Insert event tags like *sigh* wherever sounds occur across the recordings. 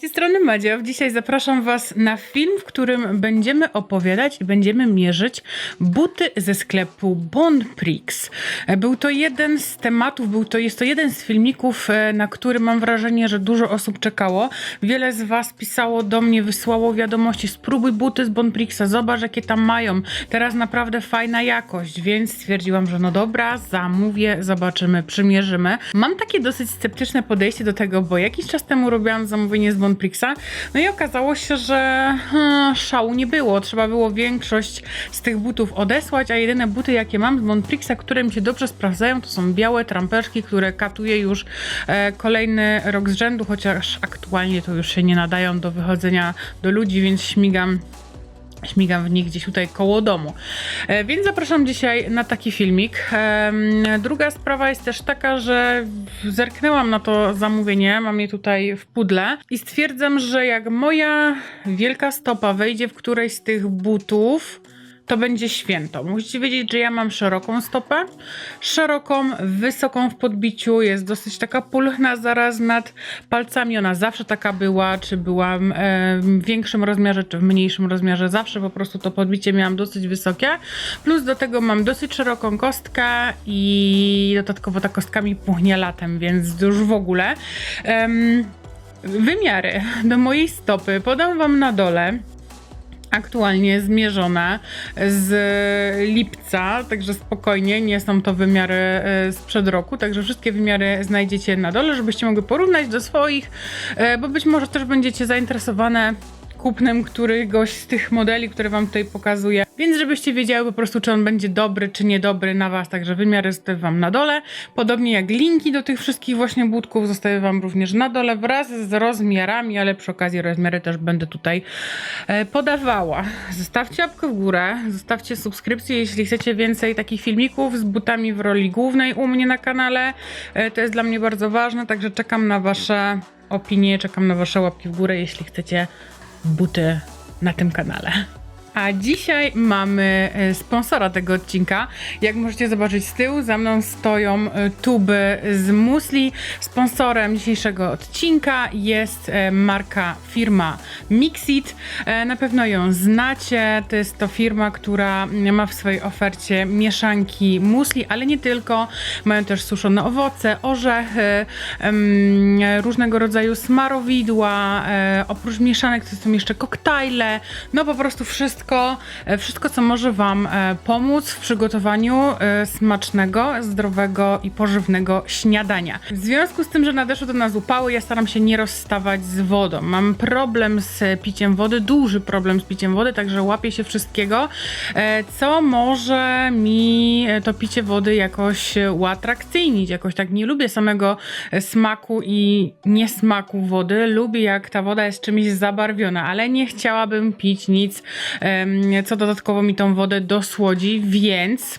tej strony Madzia. Dzisiaj zapraszam Was na film, w którym będziemy opowiadać i będziemy mierzyć buty ze sklepu Bonprix. E, Był to jeden z tematów, był to, jest to jeden z filmików, e, na który mam wrażenie, że dużo osób czekało. Wiele z Was pisało do mnie, wysłało wiadomości, spróbuj buty z Bonprixa, zobacz jakie tam mają. Teraz naprawdę fajna jakość, więc stwierdziłam, że no dobra, zamówię, zobaczymy, przymierzymy. Mam takie dosyć sceptyczne podejście do tego, bo jakiś czas temu robiłam zamówienie z No i okazało się, że hmm, szału nie było. Trzeba było większość z tych butów odesłać, a jedyne buty, jakie mam z Bonprixa, które mi się dobrze sprawdzają, to są białe trampeczki, które katuję już e, kolejny rok z rzędu, chociaż aktualnie to już się nie nadają do wychodzenia do ludzi, więc śmigam Śmigam w nich gdzieś tutaj koło domu. E, więc zapraszam dzisiaj na taki filmik. Druga sprawa jest też taka, że zerknęłam na to zamówienie, mam je tutaj w pudle i stwierdzam, że jak moja wielka stopa wejdzie w którejś z tych butów, to będzie święto. Musicie wiedzieć, że ja mam szeroką stopę, szeroką, wysoką w podbiciu, jest dosyć taka pulchna zaraz nad palcami. Ona zawsze taka była, czy byłam e, w większym rozmiarze, czy w mniejszym rozmiarze. Zawsze po prostu to podbicie miałam dosyć wysokie. Plus do tego mam dosyć szeroką kostkę i dodatkowo ta kostka mi puchnie latem, więc już w ogóle. Wymiary do mojej stopy podam wam na dole aktualnie zmierzone z lipca, także spokojnie, nie są to wymiary e, sprzed roku, także wszystkie wymiary znajdziecie na dole, żebyście mogli porównać do swoich, e, bo być może też będziecie zainteresowane kupnem któregoś z tych modeli, które wam tutaj pokazuję, więc żebyście wiedziały po prostu, czy on będzie dobry, czy niedobry na was, także wymiary zostawię wam na dole, podobnie jak linki do tych wszystkich właśnie budków zostawię wam również na dole wraz z rozmiarami, ale przy okazji rozmiary też będę tutaj e, podawała. Zostawcie łapkę w górę, zostawcie subskrypcję, jeśli chcecie więcej takich filmików z butami w roli głównej u mnie na kanale, e, to jest dla mnie bardzo ważne, także czekam na wasze opinie, czekam na wasze łapki w górę, jeśli chcecie buty na tym kanale. A dzisiaj mamy e, sponsora tego odcinka. Jak możecie zobaczyć z tyłu, za mną stoją e, tuby z musli. Sponsorem dzisiejszego odcinka jest e, marka, firma Mixit. Na pewno ją znacie. To jest to firma, która ma w swojej ofercie mieszanki musli, ale nie tylko. Mają też suszone owoce, orzechy, różnego rodzaju smarowidła. Oprócz mieszanek to są jeszcze koktajle. No po prostu wszystko, e, wszystko co może Wam e, pomóc w przygotowaniu e, smacznego, zdrowego i pożywnego śniadania. W związku z tym, że nadeszły do nas upały, ja staram się nie rozstawać z wodą. Mam problem z piciem wody, duży problem z piciem wody, także łapię się wszystkiego, co może mi to picie wody jakoś uatrakcyjnić. Jakoś tak nie lubię samego smaku i niesmaku wody. Lubię jak ta woda jest czymś zabarwiona, ale nie chciałabym pić nic, co dodatkowo mi tą wodę dosłodzi, więc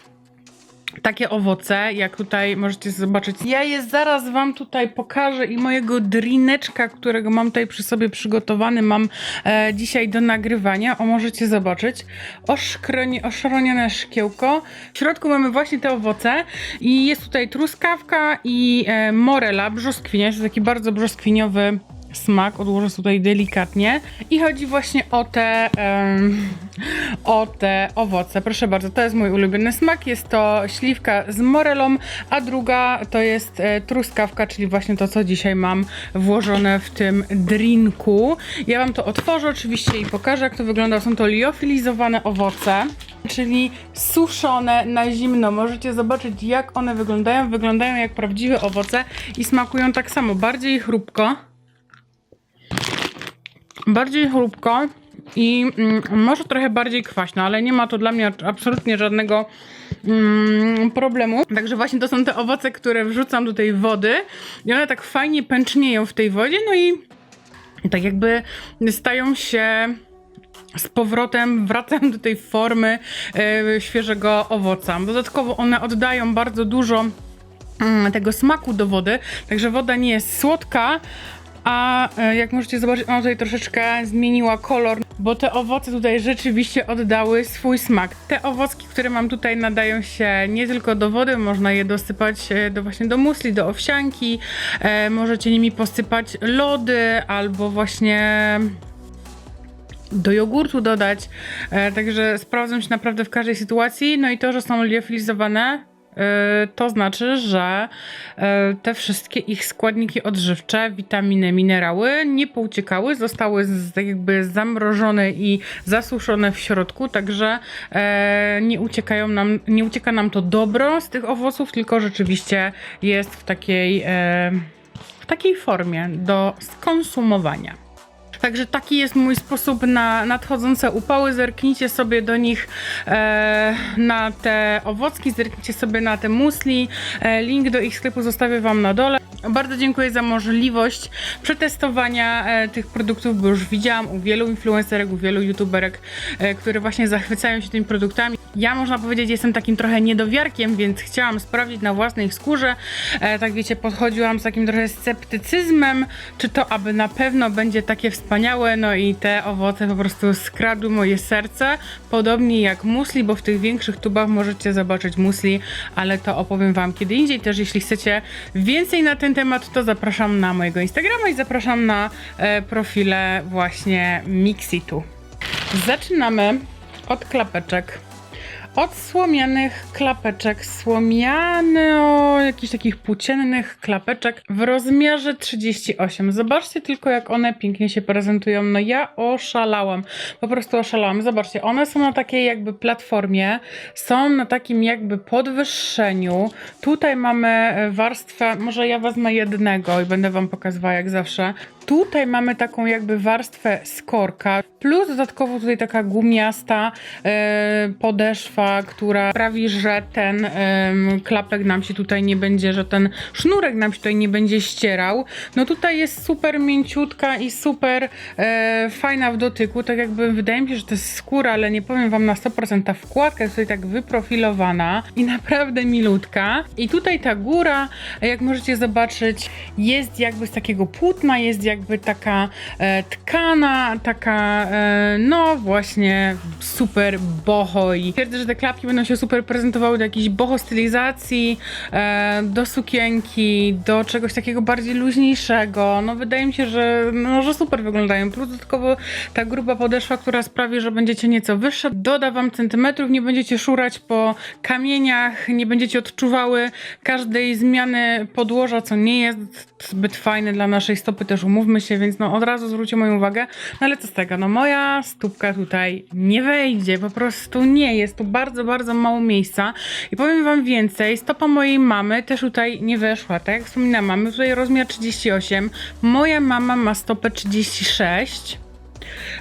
takie owoce, jak tutaj możecie zobaczyć. Ja je zaraz wam tutaj pokażę i mojego drineczka, którego mam tutaj przy sobie przygotowany, mam e, dzisiaj do nagrywania. O, możecie zobaczyć. Oszkroni, oszronione szkiełko. W środku mamy właśnie te owoce i jest tutaj truskawka i e, morela, brzoskwinia. Jest taki bardzo brzoskwiniowy smak, odłożę tutaj delikatnie i chodzi właśnie o te em, o te owoce. Proszę bardzo, to jest mój ulubiony smak, jest to śliwka z morelą, a druga to jest e, truskawka, czyli właśnie to, co dzisiaj mam włożone w tym drinku. Ja wam to otworzę oczywiście i pokażę, jak to wygląda. Są to liofilizowane owoce, czyli suszone na zimno. Możecie zobaczyć, jak one wyglądają. Wyglądają jak prawdziwe owoce i smakują tak samo, bardziej chrupko bardziej chrupko i mm, może trochę bardziej kwaśno, ale nie ma to dla mnie absolutnie żadnego mm, problemu. Także właśnie to są te owoce, które wrzucam do tej wody i one tak fajnie pęcznieją w tej wodzie, no i tak jakby stają się z powrotem wracają do tej formy e, świeżego owoca. Dodatkowo one oddają bardzo dużo mm, tego smaku do wody, także woda nie jest słodka, a e, jak możecie zobaczyć, ona tutaj troszeczkę zmieniła kolor, bo te owoce tutaj rzeczywiście oddały swój smak. Te owocki, które mam tutaj nadają się nie tylko do wody, można je dosypać e, do właśnie do musli, do owsianki, e, możecie nimi posypać lody albo właśnie do jogurtu dodać, e, także sprawdzą się naprawdę w każdej sytuacji. No i to, że są liofilizowane, to znaczy, że e, te wszystkie ich składniki odżywcze, witaminy, minerały nie pouciekały, zostały jakby zamrożone i zasuszone w środku, także e, nie uciekają nam, nie ucieka nam to dobro z tych owoców, tylko rzeczywiście jest w takiej, w takiej formie do skonsumowania. Także taki jest mój sposób na nadchodzące upały. Zerknijcie sobie do nich e, na te owocki, zerknijcie sobie na te musli. E, link do ich sklepu zostawię Wam na dole. Bardzo dziękuję za możliwość przetestowania e, tych produktów, bo już widziałam u wielu influencerek, u wielu youtuberek, e, które właśnie zachwycają się tymi produktami. Ja można powiedzieć, jestem takim trochę niedowiarkiem, więc chciałam sprawdzić na własnej skórze. E, tak wiecie, podchodziłam z takim trochę sceptycyzmem, czy to aby na pewno będzie takie wspaniałe. No i te owoce po prostu skradły moje serce, podobnie jak musli, bo w tych większych tubach możecie zobaczyć musli, ale to opowiem Wam kiedy indziej. Też jeśli chcecie więcej na ten temat, to zapraszam na mojego Instagrama i zapraszam na e, profile właśnie Mixitu. Zaczynamy od klapeczek. Od słomianych klapeczek, słomiano, jakichś takich płóciennych klapeczek w rozmiarze 38. Zobaczcie tylko, jak one pięknie się prezentują. No ja oszalałam, po prostu oszalałam. Zobaczcie, one są na takiej jakby platformie, są na takim jakby podwyższeniu. Tutaj mamy warstwę, może ja wezmę jednego i będę Wam pokazywała jak zawsze. Tutaj mamy taką jakby warstwę skorka, plus dodatkowo tutaj taka gumiasta e, podeszwa, która sprawi, że ten klapek nam się tutaj nie będzie, że ten sznurek nam się tutaj nie będzie ścierał. No tutaj jest super mięciutka i super e, fajna w dotyku, tak jakby wydaje mi się, że to jest skóra, ale nie powiem wam na 100%, ta wkładka jest tutaj tak wyprofilowana i naprawdę milutka. I tutaj ta góra, jak możecie zobaczyć, jest jakby z takiego płótna, jest jakby taka e, tkana, taka e, no właśnie super boho i twierdzę, że te klapki będą się super prezentowały do jakiejś boho stylizacji, e, do sukienki, do czegoś takiego bardziej luźniejszego. No wydaje mi się, że, no, że super wyglądają. Plus dodatkowo ta gruba podeszwa, która sprawi, że będziecie nieco wyższe, doda wam centymetrów, nie będziecie szurać po kamieniach, nie będziecie odczuwały każdej zmiany podłoża, co nie jest zbyt fajne dla naszej stopy, też umówmy się, więc no od razu zwróćcie moją uwagę. No ale co z tego, no moja stópka tutaj nie wejdzie, po prostu nie, jest tu bardzo, bardzo mało miejsca. I powiem wam więcej, stopa mojej mamy też tutaj nie weszła, tak jak wspominałam, mamy tutaj rozmiar 38, moja mama ma stopę 36,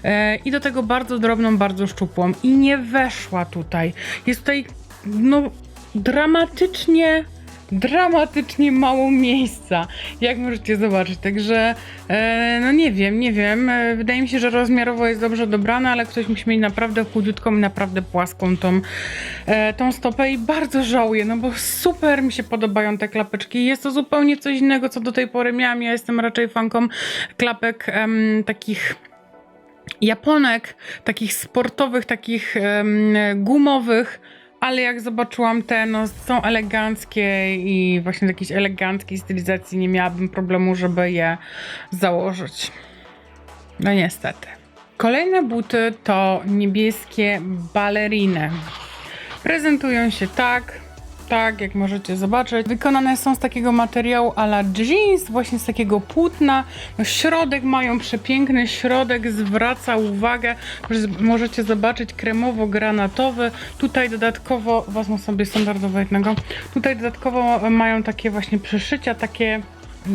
E, i do tego bardzo drobną, bardzo szczupłą. I nie weszła tutaj. Jest tutaj no dramatycznie dramatycznie mało miejsca, jak możecie zobaczyć. Także, e, no nie wiem, nie wiem. E, wydaje mi się, że rozmiarowo jest dobrze dobrane, ale ktoś musi mieć naprawdę chudziutką i naprawdę płaską tą, e, tą stopę i bardzo żałuję, no bo super mi się podobają te klapeczki. Jest to zupełnie coś innego, co do tej pory miałam. Ja jestem raczej fanką klapek em, takich Japonek, takich sportowych, takich gumowych, ale jak zobaczyłam te, no są eleganckie i właśnie w jakiejś eleganckiej stylizacji nie miałabym problemu, żeby je założyć. No niestety. Kolejne buty to niebieskie baleriny. Prezentują się tak, tak, jak możecie zobaczyć. Wykonane są z takiego materiału a la jeans, właśnie z takiego płótna. No, środek mają przepiękny, środek zwraca uwagę. Możecie zobaczyć kremowo-granatowy. Tutaj dodatkowo, wezmę sobie standardowo jednego, tutaj dodatkowo mają takie właśnie przeszycia, takie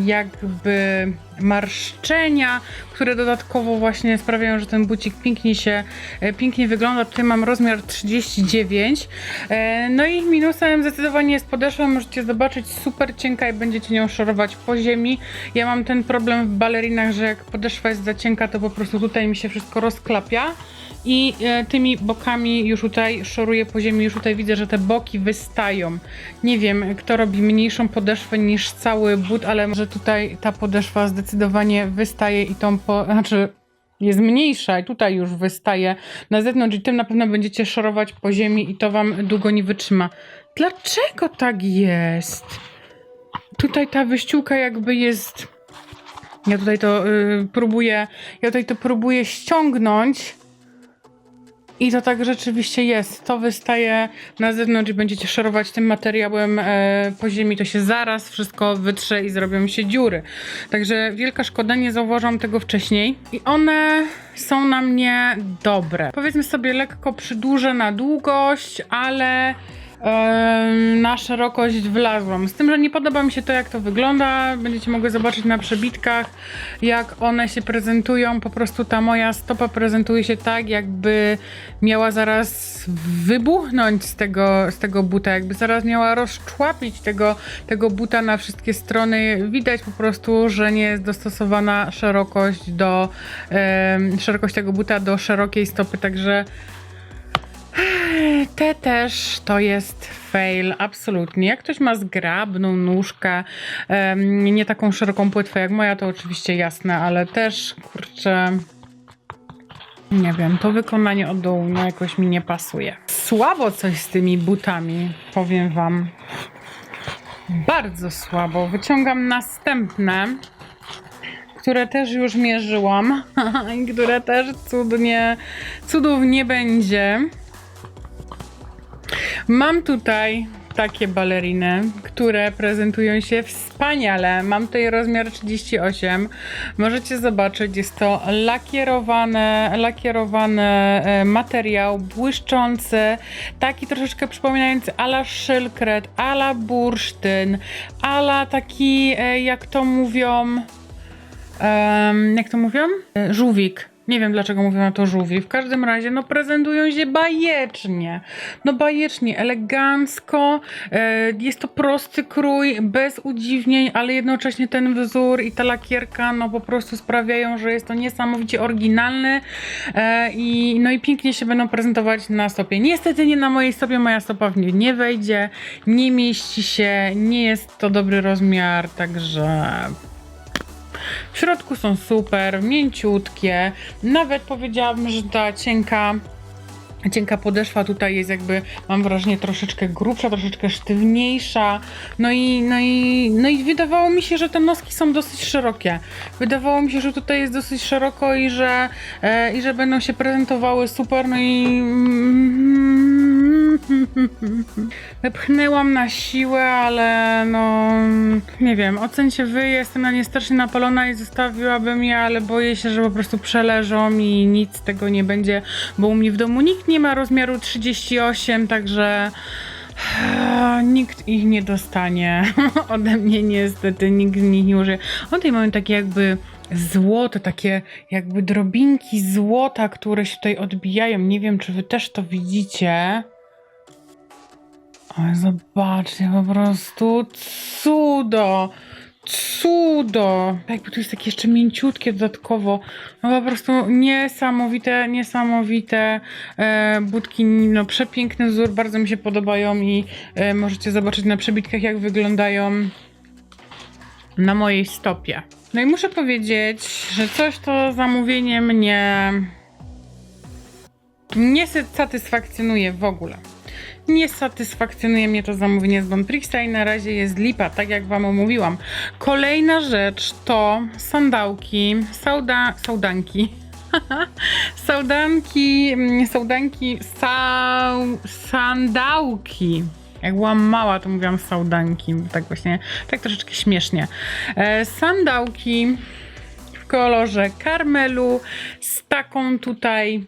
jakby marszczenia, które dodatkowo właśnie sprawiają, że ten bucik pięknie się, e, pięknie wygląda. Tutaj mam rozmiar 39. E, no i minusem zdecydowanie jest podeszwa. Możecie zobaczyć, super cienka i będziecie nią szorować po ziemi. Ja mam ten problem w balerinach, że jak podeszwa jest za cienka, to po prostu tutaj mi się wszystko rozklapia i e, tymi bokami już tutaj szoruję po ziemi, już tutaj widzę, że te boki wystają. Nie wiem, kto robi mniejszą podeszwę niż cały but, ale może tutaj ta podeszwa zdecydowanie wystaje i tą po... znaczy jest mniejsza i tutaj już wystaje na zewnątrz i tym na pewno będziecie szorować po ziemi i to wam długo nie wytrzyma. Dlaczego tak jest? Tutaj ta wyściółka jakby jest... Ja tutaj to y, próbuję, ja tutaj to próbuję ściągnąć i to tak rzeczywiście jest. To wystaje na zewnątrz i będziecie szorować tym materiałem e, po ziemi, to się zaraz wszystko wytrze i zrobią się dziury. Także wielka szkoda, nie zauważyłam tego wcześniej. I one są na mnie dobre. Powiedzmy sobie lekko przydłużę na długość, ale na szerokość wlazłam. Z tym, że nie podoba mi się to, jak to wygląda. Będziecie mogli zobaczyć na przebitkach, jak one się prezentują. Po prostu ta moja stopa prezentuje się tak, jakby miała zaraz wybuchnąć z tego, z tego buta, jakby zaraz miała rozczłapić tego, tego buta na wszystkie strony. Widać po prostu, że nie jest dostosowana szerokość do szerokość tego buta do szerokiej stopy, także te też to jest fail, absolutnie. Jak ktoś ma zgrabną nóżkę, nie taką szeroką płetwę jak moja, to oczywiście jasne, ale też, kurczę, nie wiem, to wykonanie od dołu no, jakoś mi nie pasuje. Słabo coś z tymi butami, powiem wam. Bardzo słabo. Wyciągam następne, które też już mierzyłam *laughs* i które też cudnie, cudów nie będzie. Mam tutaj takie baleriny, które prezentują się wspaniale. Mam tutaj rozmiar 38. Możecie zobaczyć, jest to lakierowany e, materiał, błyszczący, taki troszeczkę przypominający ala szylkret, ala bursztyn, ala taki, e, jak to mówią, jak to mówią? E, Żółwik. Nie wiem dlaczego mówią na to żółwi. W każdym razie, no prezentują się bajecznie. No bajecznie, elegancko. E, jest to prosty krój, bez udziwnień, ale jednocześnie ten wzór i ta lakierka, no po prostu sprawiają, że jest to niesamowicie oryginalny e, i no i pięknie się będą prezentować na stopie. Niestety nie na mojej stopie, moja stopa w nie nie wejdzie, nie mieści się, nie jest to dobry rozmiar, także w środku są super, mięciutkie. Nawet powiedziałabym, że ta cienka. Cienka podeszwa tutaj jest jakby, mam wrażenie, troszeczkę grubsza, troszeczkę sztywniejsza. No i, no i, no i wydawało mi się, że te noski są dosyć szerokie. Wydawało mi się, że tutaj jest dosyć szeroko i że, e, i że będą się prezentowały super. No i *laughs* Wepchnęłam na siłę, ale no nie wiem, ocencie wy, jestem na nie strasznie napalona i zostawiłabym je, ale boję się, że po prostu przeleżą i nic z tego nie będzie, bo u mnie w domu nikt nie ma rozmiaru 38, także nikt ich nie dostanie *laughs* ode mnie niestety, nikt z nich nie użyje. On tutaj mamy takie jakby złote, takie jakby drobinki złota, które się tutaj odbijają. Nie wiem, czy wy też to widzicie. Ale zobaczcie, po prostu cudo! Cudo! Jakby tu jest takie jeszcze mięciutkie dodatkowo. No po prostu niesamowite, niesamowite e, budki. No przepiękny wzór, bardzo mi się podobają i e, możecie zobaczyć na przebitkach jak wyglądają na mojej stopie. No i muszę powiedzieć, że coś to zamówienie mnie nie satysfakcjonuje w ogóle. Nie satysfakcjonuje mnie to zamówienie z Bonprixa i na razie jest lipa, tak jak wam mówiłam. Kolejna rzecz to sandałki, sauda, saudanki. *laughs* Saudanki, mm, saudanki, sau, sandałki. Jak byłam mała, to mówiłam saudanki, tak właśnie, tak troszeczkę śmiesznie. E, sandałki w kolorze karmelu z taką tutaj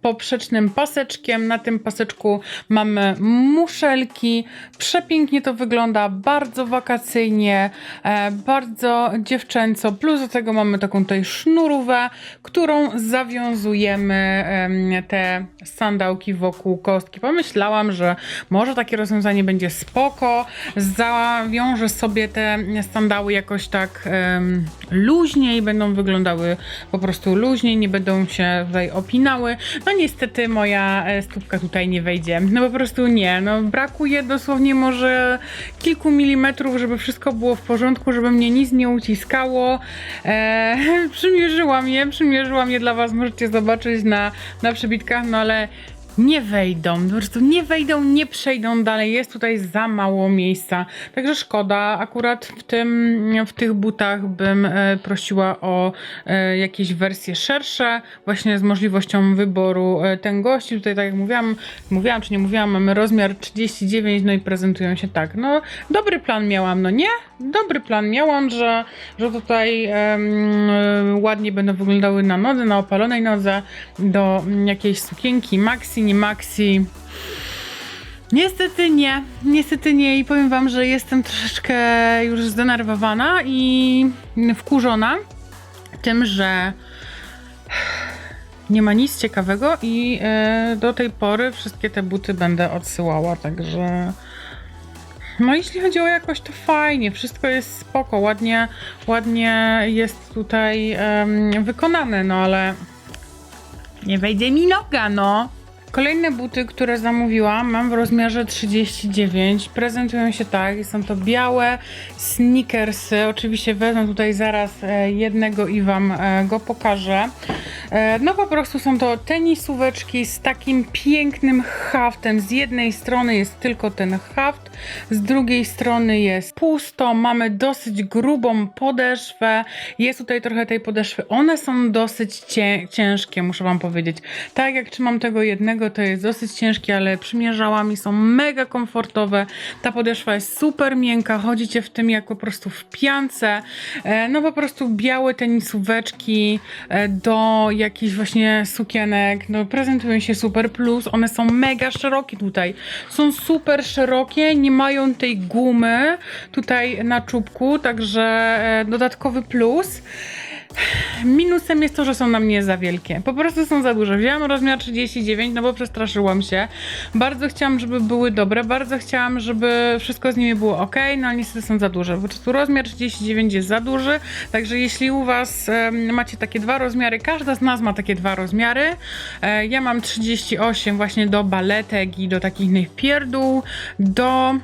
poprzecznym paseczkiem. Na tym paseczku mamy muszelki. Przepięknie to wygląda, bardzo wakacyjnie, e, bardzo dziewczęco. Plus do tego mamy taką tutaj sznurówę, którą zawiązujemy em, te sandałki wokół kostki. Pomyślałam, że może takie rozwiązanie będzie spoko. Zawiążę sobie te sandały jakoś tak luźniej, będą wyglądały po prostu luźniej, nie będą się tutaj No niestety moja e, stópka tutaj nie wejdzie. No po prostu nie, no brakuje dosłownie może kilku milimetrów, żeby wszystko było w porządku, żeby mnie nic nie uciskało. E, *laughs* przymierzyłam je, przymierzyłam je dla was, możecie zobaczyć na, na przybitkach, no ale nie wejdą, po prostu nie wejdą, nie przejdą dalej, jest tutaj za mało miejsca, także szkoda, akurat w tym, w tych butach bym e, prosiła o e, jakieś wersje szersze, właśnie z możliwością wyboru e, tęgości, tutaj tak jak mówiłam, mówiłam czy nie mówiłam, mamy rozmiar 39, no i prezentują się tak, no dobry plan miałam, no nie? Dobry plan miałam, że, że tutaj ładnie będą wyglądały na nodze, na opalonej nodze, do jakiejś sukienki maxi, nie maxi. Niestety nie, niestety nie i powiem wam, że jestem troszeczkę już zdenerwowana i wkurzona tym, że nie ma nic ciekawego i e, do tej pory wszystkie te buty będę odsyłała, także no jeśli chodzi o jakość, to fajnie, wszystko jest spoko, ładnie, ładnie jest tutaj em, wykonane, no ale nie wejdzie mi noga, no. Kolejne buty, które zamówiłam, mam w rozmiarze 39. Prezentują się tak, są to białe sneakersy. Oczywiście wezmę tutaj zaraz e, jednego i wam e, go pokażę. E, No po prostu są to tenisóweczki z takim pięknym haftem. Z jednej strony jest tylko ten haft, z drugiej strony jest pusto. Mamy dosyć grubą podeszwę. Jest tutaj trochę tej podeszwy. One są dosyć cię ciężkie, muszę wam powiedzieć. Tak jak trzymam tego jednego, to jest dosyć ciężkie, ale przymierzałam są mega komfortowe. Ta podeszwa jest super miękka, chodzicie w tym jak po prostu w piance. E, No po prostu białe tenisóweczki e, do jakichś właśnie sukienek. No prezentują się super plus. One są mega szerokie tutaj. Są super szerokie, nie mają tej gumy tutaj na czubku, także e, dodatkowy plus. Minusem jest to, że są na mnie za wielkie. Po prostu są za duże. Wzięłam rozmiar 39, no bo przestraszyłam się. Bardzo chciałam, żeby były dobre, bardzo chciałam, żeby wszystko z nimi było ok, no ale niestety są za duże. Po prostu rozmiar 39 jest za duży, także jeśli u Was macie takie dwa rozmiary, każda z nas ma takie dwa rozmiary. E, ja mam 38 właśnie do baletek i do takich innych pierdół, do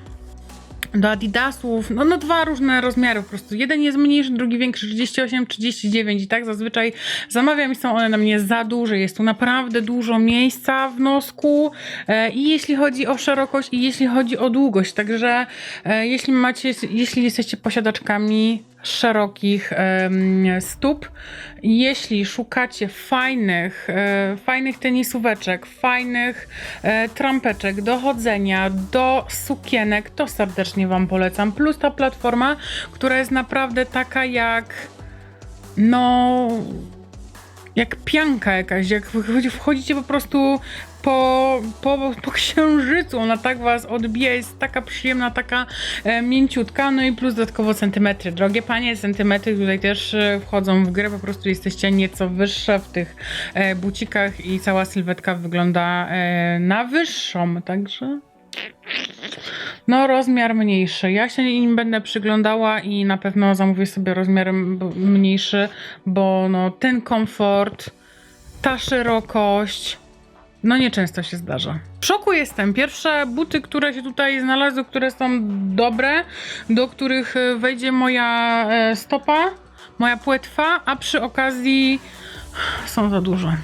do Adidasów, no, no dwa różne rozmiary po prostu. Jeden jest mniejszy, drugi większy, 38, 39 i tak zazwyczaj zamawiam i są one na mnie za duże. Jest tu naprawdę dużo miejsca w nosku e, i jeśli chodzi o szerokość i jeśli chodzi o długość, także e, jeśli macie, jeśli jesteście posiadaczkami szerokich stóp. Jeśli szukacie fajnych, e, fajnych tenisóweczek, fajnych e, trampeczek do chodzenia, do sukienek, to serdecznie Wam polecam. Plus ta platforma, która jest naprawdę taka jak no jak pianka jakaś, jak wchodzi- wchodzicie po prostu po, po, po księżycu, ona tak was odbija, jest taka przyjemna, taka e, mięciutka, no i plus dodatkowo centymetry. Drogie panie, centymetry tutaj też e, wchodzą w grę, po prostu jesteście nieco wyższe w tych e, bucikach i cała sylwetka wygląda e, na wyższą, także... No, rozmiar mniejszy. Ja się im będę przyglądała i na pewno zamówię sobie rozmiar mniejszy, bo no, ten komfort, ta szerokość, no nieczęsto się zdarza. W szoku jestem. Pierwsze buty, które się tutaj znalazły, które są dobre, do których e, wejdzie moja e, stopa, moja płetwa, a przy okazji są za duże.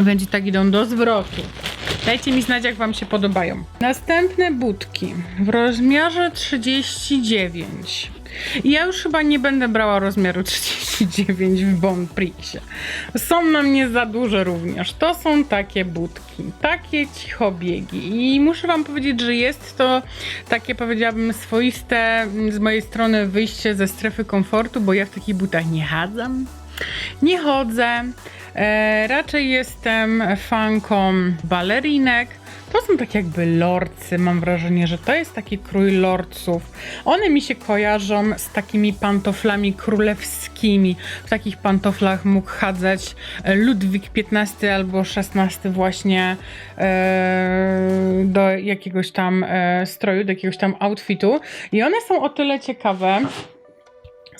Będzie tak idą do zwrotu. Dajcie mi znać, jak Wam się podobają. Następne budki w rozmiarze 39. Ja już chyba nie będę brała rozmiaru 39 w Bon Prixie. Są na mnie za duże również. To są takie budki, takie cichobiegi. I muszę Wam powiedzieć, że jest to takie, powiedziałabym, swoiste mm, z mojej strony wyjście ze strefy komfortu, bo ja w takich butach nie chadzam. Nie chodzę. E, raczej jestem fanką balerinek. To są tak jakby lordcy. Mam wrażenie, że to jest taki krój lordców. One mi się kojarzą z takimi pantoflami królewskimi. W takich pantoflach mógł chadzać e, Ludwik XV albo XVI właśnie e, do jakiegoś tam e, stroju, do jakiegoś tam outfitu. I one są o tyle ciekawe,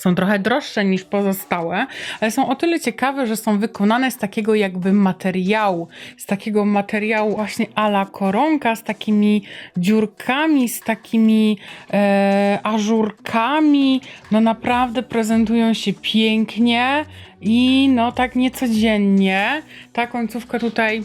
Są trochę droższe niż pozostałe, ale są o tyle ciekawe, że są wykonane z takiego jakby materiału, z takiego materiału właśnie ala koronka, z takimi dziurkami, z takimi e, ażurkami. No naprawdę prezentują się pięknie i no tak niecodziennie. Ta końcówka tutaj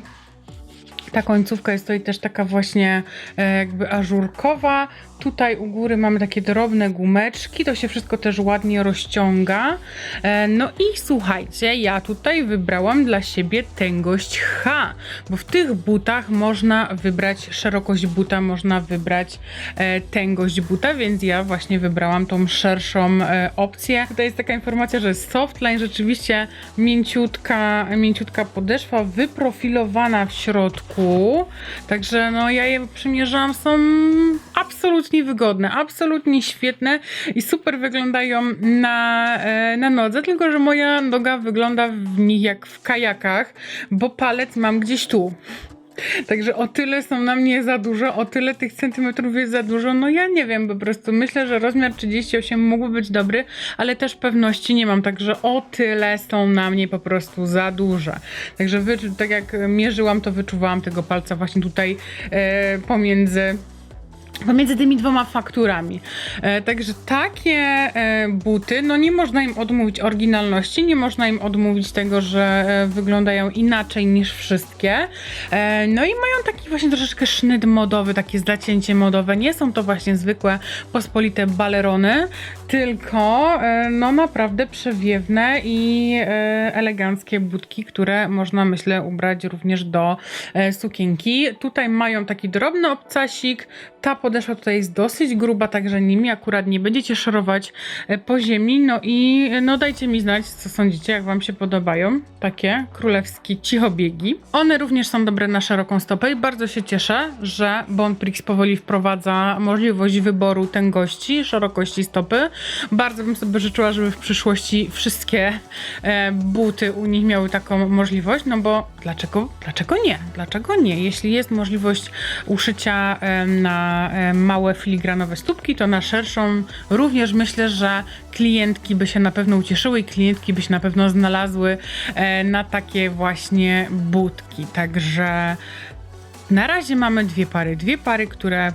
ta końcówka jest tutaj też taka właśnie e, jakby ażurkowa. Tutaj u góry mamy takie drobne gumeczki, to się wszystko też ładnie rozciąga. E, no i słuchajcie, ja tutaj wybrałam dla siebie tęgość H, bo w tych butach można wybrać szerokość buta, można wybrać e, tęgość buta, więc ja właśnie wybrałam tą szerszą opcję. Tutaj jest taka informacja, że softline rzeczywiście mięciutka, mięciutka podeszwa, wyprofilowana w środku, także no ja je przymierzałam, są absolutnie wygodne, absolutnie świetne i super wyglądają na, e, na nodze, tylko że moja noga wygląda w nich jak w kajakach, bo palec mam gdzieś tu. Także o tyle są na mnie za dużo, o tyle tych centymetrów jest za dużo. No ja nie wiem, po prostu myślę, że rozmiar 38 mógłby być dobry, ale też pewności nie mam, także o tyle są na mnie po prostu za duże. Także tak jak mierzyłam, to wyczuwałam tego palca właśnie tutaj e, pomiędzy pomiędzy tymi dwoma fakturami. E, także takie e, buty, no nie można im odmówić oryginalności, nie można im odmówić tego, że e, wyglądają inaczej niż wszystkie. E, no i mają taki właśnie troszeczkę sznyt modowy, takie zacięcie modowe. Nie są to właśnie zwykłe, pospolite balerony, tylko e, no naprawdę przewiewne i e, eleganckie butki, które można myślę ubrać również do e, sukienki. Tutaj mają taki drobny obcasik, ta podeszwa tutaj jest dosyć gruba, także nimi akurat nie będziecie szorować e, po ziemi. No i e, no dajcie mi znać, co sądzicie, jak wam się podobają takie królewskie cichobiegi. One również są dobre na szeroką stopę i bardzo się cieszę, że Bonprix powoli wprowadza możliwość wyboru tęgości, szerokości stopy. Bardzo bym sobie życzyła, żeby w przyszłości wszystkie e, buty u nich miały taką możliwość, no bo dlaczego, dlaczego nie? Dlaczego nie? Jeśli jest możliwość uszycia na małe filigranowe stópki, to na szerszą również myślę, że klientki by się na pewno ucieszyły i klientki by się na pewno znalazły e, na takie właśnie butki. Także na razie mamy dwie pary, dwie pary, które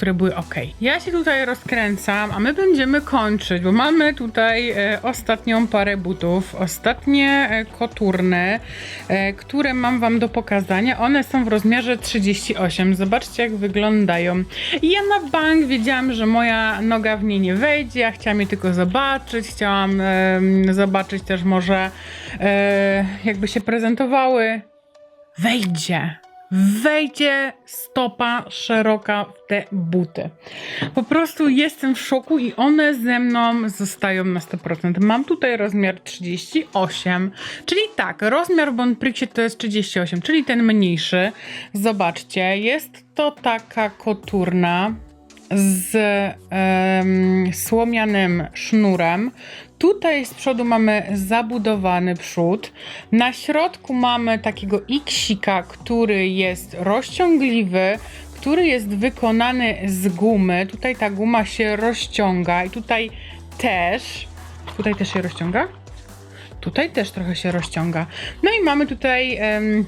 które były ok. Ja się tutaj rozkręcam, a my będziemy kończyć, bo mamy tutaj e, ostatnią parę butów, ostatnie e, koturne, e, które mam wam do pokazania. One są w rozmiarze 38. Zobaczcie, jak wyglądają. I ja na bank wiedziałam, że moja noga w nie nie wejdzie. Ja chciałam je tylko zobaczyć. Chciałam em, zobaczyć też może, e, jakby się prezentowały. Wejdzie wejdzie stopa szeroka w te buty. Po prostu jestem w szoku i one ze mną zostają na 100%. Mam tutaj rozmiar 38, czyli tak, rozmiar w Bonprixie to jest 38, czyli ten mniejszy. Zobaczcie, jest to taka koturna z em, słomianym sznurem. Tutaj z przodu mamy zabudowany przód. Na środku mamy takiego iksika, który jest rozciągliwy, który jest wykonany z gumy. Tutaj ta guma się rozciąga i tutaj też. Tutaj też się rozciąga? Tutaj też trochę się rozciąga. No i mamy tutaj. em,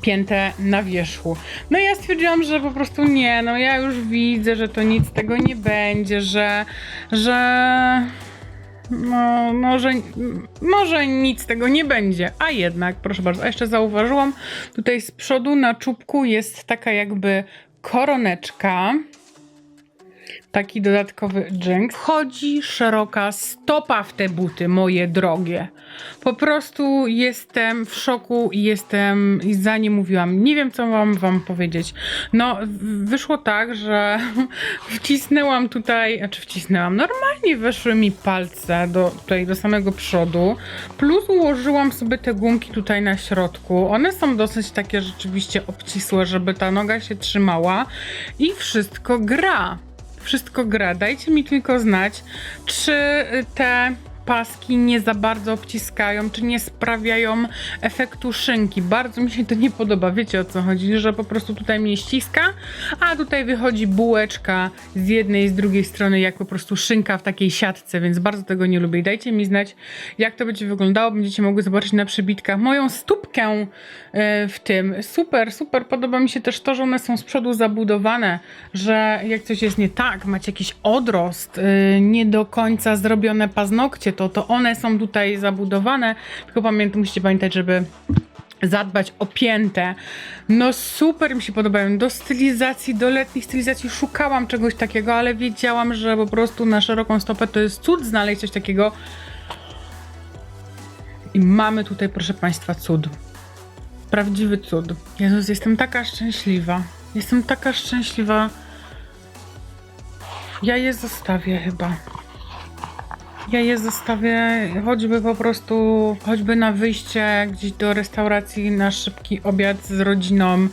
piętę na wierzchu. No ja stwierdziłam, że po prostu nie, no ja już widzę, że to nic z tego nie będzie, że, że no, może, może nic z tego nie będzie, a jednak, proszę bardzo, a jeszcze zauważyłam, tutaj z przodu na czubku jest taka jakby koroneczka, taki dodatkowy dżink. Wchodzi szeroka stopa w te buty, moje drogie. Po prostu jestem w szoku i jestem, za nie mówiłam. Nie wiem, co mam wam powiedzieć. No, wyszło tak, że *laughs* wcisnęłam tutaj, znaczy wcisnęłam, normalnie weszły mi palce do, tutaj do samego przodu, plus ułożyłam sobie te gumki tutaj na środku. One są dosyć takie rzeczywiście obcisłe, żeby ta noga się trzymała i wszystko gra wszystko gra. Dajcie mi tylko znać, czy te paski nie za bardzo obciskają, czy nie sprawiają efektu szynki. Bardzo mi się to nie podoba. Wiecie o co chodzi? Że po prostu tutaj mnie ściska, a tutaj wychodzi bułeczka z jednej i z drugiej strony, jak po prostu szynka w takiej siatce, więc bardzo tego nie lubię. Dajcie mi znać, jak to będzie wyglądało. Będziecie mogły zobaczyć na przybitkach moją stópkę e, w tym. Super, super. Podoba mi się też to, że one są z przodu zabudowane, że jak coś jest nie tak, macie jakiś odrost, e, nie do końca zrobione paznokcie, to, to one są tutaj zabudowane. Tylko pamiętaj, musicie pamiętać, żeby zadbać o piętę. No super mi się podobają. Do stylizacji, do letnich stylizacji szukałam czegoś takiego, ale wiedziałam, że po prostu na szeroką stopę to jest cud znaleźć coś takiego. I mamy tutaj, proszę Państwa, cud. Prawdziwy cud. Jezus, jestem taka szczęśliwa. Jestem taka szczęśliwa. Ja je zostawię chyba. Ja je zostawię choćby po prostu, choćby na wyjście gdzieś do restauracji na szybki obiad z rodziną.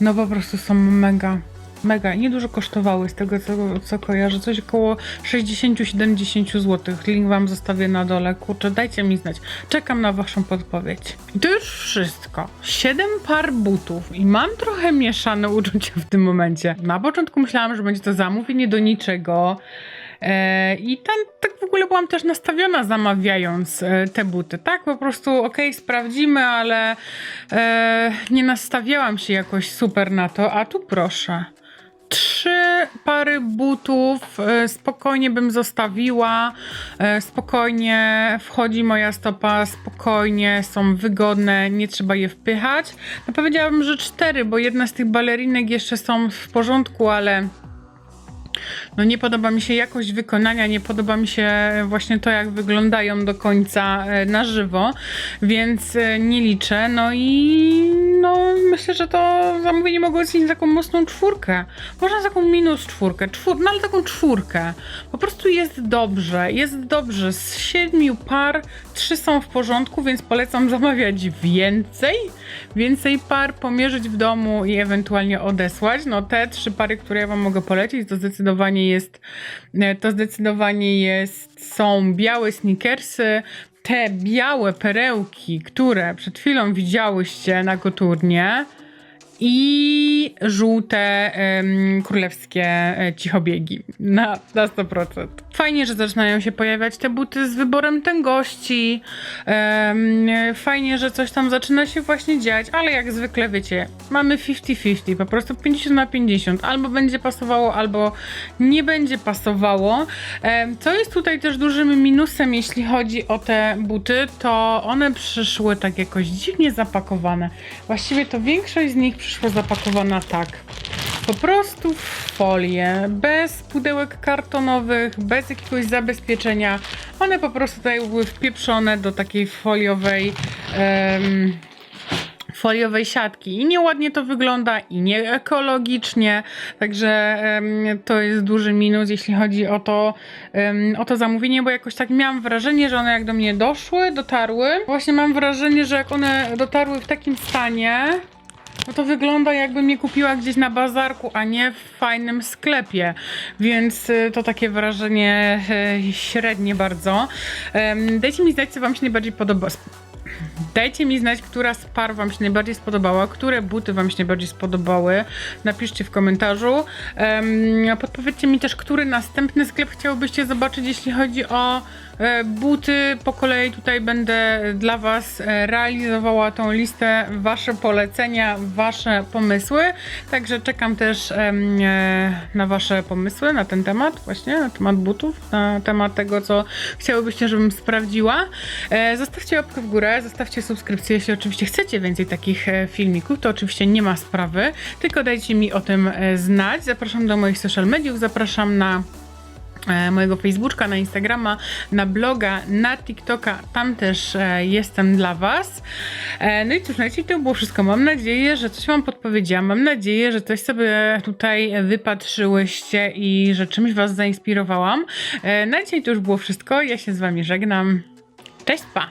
No po prostu są mega, mega. Niedużo kosztowały z tego co, co kojarzę. Coś około 60-70 zł. Link wam zostawię na dole. Kurczę, dajcie mi znać. Czekam na waszą podpowiedź. I to już wszystko. 7 par butów i mam trochę mieszane uczucia w tym momencie. Na początku myślałam, że będzie to zamówienie do niczego. E, I tam tak w ogóle byłam też nastawiona zamawiając e, te buty. Tak, po prostu okej, sprawdzimy, ale e, nie nastawiałam się jakoś super na to. A tu proszę. Trzy pary butów spokojnie bym zostawiła. Spokojnie wchodzi moja stopa, spokojnie są wygodne, nie trzeba je wpychać. No powiedziałabym, że cztery, bo jedna z tych balerinek jeszcze są w porządku, ale no nie podoba mi się jakość wykonania, nie podoba mi się właśnie to, jak wyglądają do końca e, na żywo, więc e, nie liczę. No i no myślę, że to zamówienie mogło być taką mocną czwórkę. Można taką minus czwórkę, czwór, no ale taką czwórkę. Po prostu jest dobrze, jest dobrze. Z siedmiu par trzy są w porządku, więc polecam zamawiać więcej. Więcej par pomierzyć w domu i ewentualnie odesłać. No te trzy pary, które ja wam mogę polecić, to zdecydowanie jest, e, to zdecydowanie jest, są białe sneakersy, te białe perełki, które przed chwilą widziałyście na koturnie i żółte em, królewskie e, cichobiegi na, na 100%. Fajnie, że zaczynają się pojawiać te buty z wyborem tęgości. Fajnie, że coś tam zaczyna się właśnie dziać, ale jak zwykle wiecie, mamy 50-50, po prostu 50 na 50. Albo będzie pasowało, albo nie będzie pasowało. Co jest tutaj też dużym minusem, jeśli chodzi o te buty, to one przyszły tak jakoś dziwnie zapakowane. Właściwie to większość z nich przyszła zapakowana tak. Po prostu w folię, bez pudełek kartonowych, bez jakiegoś zabezpieczenia. One po prostu tutaj były wpieprzone do takiej foliowej. em, foliowej siatki i nieładnie to wygląda i nie ekologicznie, także em, to jest duży minus, jeśli chodzi o to, em, o to zamówienie, bo jakoś tak miałam wrażenie, że one jak do mnie doszły, dotarły, właśnie mam wrażenie, że jak one dotarły w takim stanie, no to wygląda jakbym je kupiła gdzieś na bazarku, a nie w fajnym sklepie. Więc y, to takie wrażenie y, średnie bardzo. Dajcie mi znać, co wam się najbardziej podoba. Dajcie mi znać, która z par Wam się najbardziej spodobała, które buty Wam się najbardziej spodobały. Napiszcie w komentarzu. Podpowiedzcie mi też, który następny sklep chciałbyście zobaczyć, jeśli chodzi o buty. Po kolei tutaj będę dla Was e, realizowała tą listę, Wasze polecenia, Wasze pomysły. Także czekam też e, na Wasze pomysły na ten temat, właśnie na temat butów, na temat tego, co chciałybyście, żebym sprawdziła. E, zostawcie łapkę w górę, zostawcie subskrypcję, jeśli oczywiście chcecie więcej takich e, filmików, to oczywiście nie ma sprawy, tylko dajcie mi o tym e, znać. Zapraszam do moich social mediów, zapraszam na e, mojego Facebooka, na Instagrama, na bloga, na TikToka. Tam też e, jestem dla Was. E, no i cóż, na dzisiaj to było wszystko. Mam nadzieję, że coś Wam podpowiedziałam. Mam nadzieję, że coś sobie tutaj wypatrzyłyście i że czymś Was zainspirowałam. E, na dzisiaj to już było wszystko. Ja się z Wami żegnam. Cześć, pa!